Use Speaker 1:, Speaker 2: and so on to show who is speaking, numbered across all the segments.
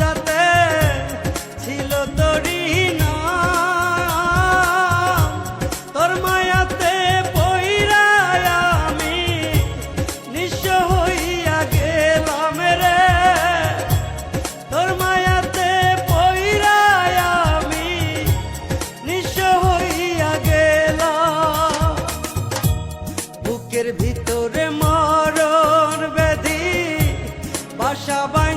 Speaker 1: যাতে ছিল তরি না। তোর মায়াতে আমি হইয়া গেলাম রে। তোর মায়াতে আমি হইয়া গেলাম। বুকের ভিতরে মরণ বান্ধাছে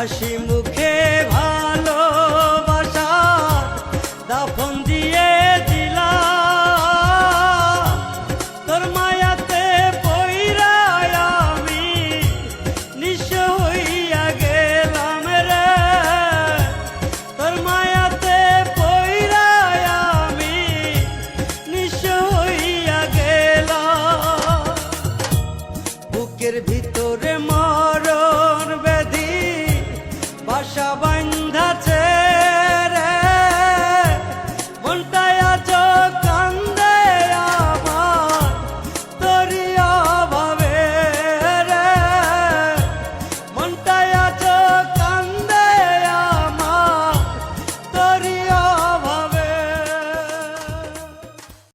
Speaker 1: achei